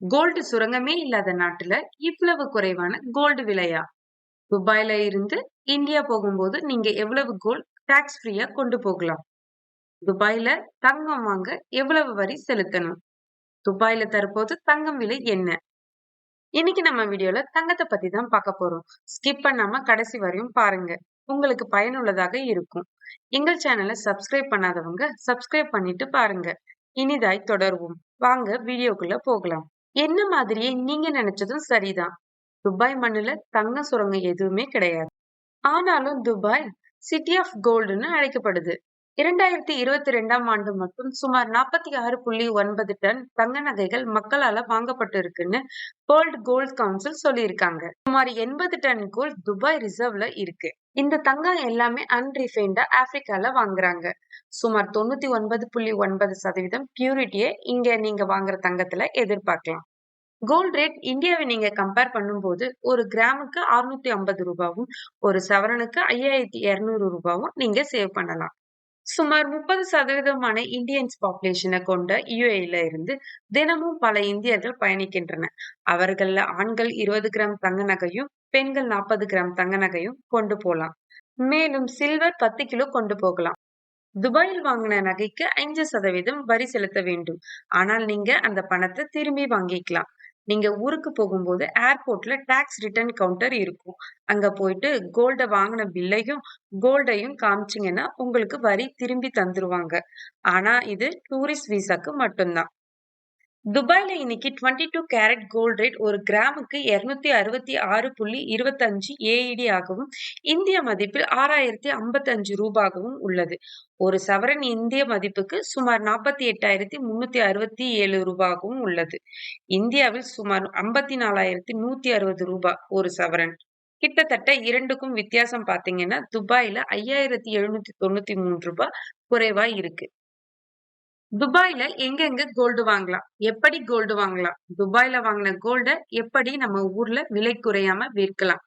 Gold சுரங்கமே இல்லாத நாட்டுல இவ்வளவு குறைவான கோல்டு விலையா? துபாயில இருந்து இந்தியா போகும்போது நீங்க எவ்வளவு கோல்ட் டாக்ஸ் ஃப்ரீயா கொண்டு போகலாம்? துபாயில தங்கம் வாங்க எவ்வளவு வரி செலுத்தணும்? துபாயில தற்போது தங்கம் விலை என்ன? இன்னைக்கு நம்ம வீடியோல தங்கத்தை பத்தி தான் பார்க்க போறோம். ஸ்கிப் பண்ணாம கடைசி வரையும் பாருங்க. உங்களுக்கு பயனுள்ளதாக இருக்கும். எங்கள் சேனலை சப்ஸ்கிரைப் பண்ணாதவங்க சப்ஸ்கிரைப் பண்ணிட்டு பாருங்க. இனிதாய் தொடர்வோம். வாங்க வீடியோக்குள்ள போகலாம். என்ன மாதிரியே நீங்க நினைச்சதும் சரிதான். துபாய் மண்ணுல தங்க சுரங்கம் எதுவுமே கிடையாது. ஆனாலும் துபாய் சிட்டி ஆஃப் கோல்டுன்னு அழைக்கப்படுது. இரண்டாயிரத்தி இருபத்தி ரெண்டாம் ஆண்டு மட்டும் சுமார் நாற்பத்தி ஆறு புள்ளி ஒன்பது டன் தங்க நகைகள் மக்களால வாங்கப்பட்டு இருக்குன்னு வேர்ல்ட் கோல்ட் கவுன்சில் சொல்லியிருக்காங்க. சுமார் எண்பது டன் கோல்ட் துபாய் ரிசர்வ்ல இருக்கு. இந்த தங்கம் எல்லாமே அன்ரிஃபைண்டா ஆப்பிரிக்கால வாங்குறாங்க. சுமார் தொண்ணூத்தி ஒன்பது புள்ளி ஒன்பது சதவீதம் பியூரிட்டியை இங்க நீங்க வாங்குற தங்கத்துல எதிர்பார்க்கலாம். கோல்ட் ரேட் இந்தியாவை நீங்க கம்பேர் பண்ணும்போது ஒரு கிராமுக்கு அறுநூத்தி ஐம்பது ரூபாவும் ஒரு சவரனுக்கு ஐயாயிரத்தி இருநூறு ரூபாவும் நீங்க சேவ் பண்ணலாம். சுமார் முப்பது சதவீதமான இந்தியன்ஸ் பாப்புலேஷனை கொண்ட யுஏல இருந்து தினமும் பல இந்தியர்கள் பயணிக்கின்றனர். அவர்கள்ல ஆண்கள் இருபது கிராம் தங்க நகையும் பெண்கள் நாற்பது கிராம் தங்க நகையும் கொண்டு போகலாம். மேலும் சில்வர் பத்து கிலோ கொண்டு போகலாம். துபாயில் வாங்கின நகைக்கு ஐந்து சதவீதம் வரி செலுத்த வேண்டும். ஆனால் நீங்க அந்த பணத்தை திரும்பி வாங்கிக்கலாம். நீங்க ஊருக்கு போகும்போது ஏர்போர்ட்ல டாக்ஸ் ரிட்டர்ன் கவுண்டர் இருக்கும். அங்க போயிட்டு கோல்ட வாங்கின பில்லையும் கோல்டையும் காமிச்சிங்கன்னா உங்களுக்கு வரி திரும்பி தந்துருவாங்க. ஆனா இது டூரிஸ்ட் விசாக்கு மட்டும்தான். துபாய்ல இன்னைக்கு twenty two carat gold rate ஒரு கிராமுக்கு இருநூத்தி அறுபத்தி ஆறு புள்ளி இருபத்தஞ்சு ஏஇடி ஆகவும் இந்திய மதிப்பில் ஆறாயிரத்தி ஐம்பத்தி அஞ்சு ரூபாகவும் உள்ளது. ஒரு சவரன் இந்திய மதிப்புக்கு சுமார் நாற்பத்தி எட்டாயிரத்தி முன்னூத்தி அறுபத்தி ஏழு ரூபாகவும் உள்ளது. இந்தியாவில் சுமார் ஐம்பத்தி நாலாயிரத்தி நூத்தி அறுபது ரூபாய் ஒரு சவரன். கிட்டத்தட்ட இரண்டுக்கும் வித்தியாசம் பாத்தீங்கன்னா துபாயில ஐயாயிரத்தி எழுநூத்தி தொண்ணூத்தி மூணு ரூபாய் குறைவா இருக்கு. துபாய்ல எங்கெங்க கோல்டு வாங்கலாம்? எப்படி கோல்டு வாங்கலாம்? துபாய்ல வாங்கின கோல்ட எப்படி நம்ம ஊர்ல விலை குறையாம விற்கலாம்?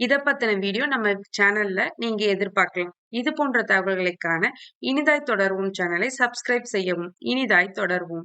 இத பத்தின வீடியோ நம்ம சேனல்ல நீங்க எதிர்பார்க்கலாம். இது போன்ற தகவல்களுக்கான இனிதாய் தொடர்வோம் சேனலை சப்ஸ்கிரைப் செய்யவும் இனிதாய் தொடர்வோம்.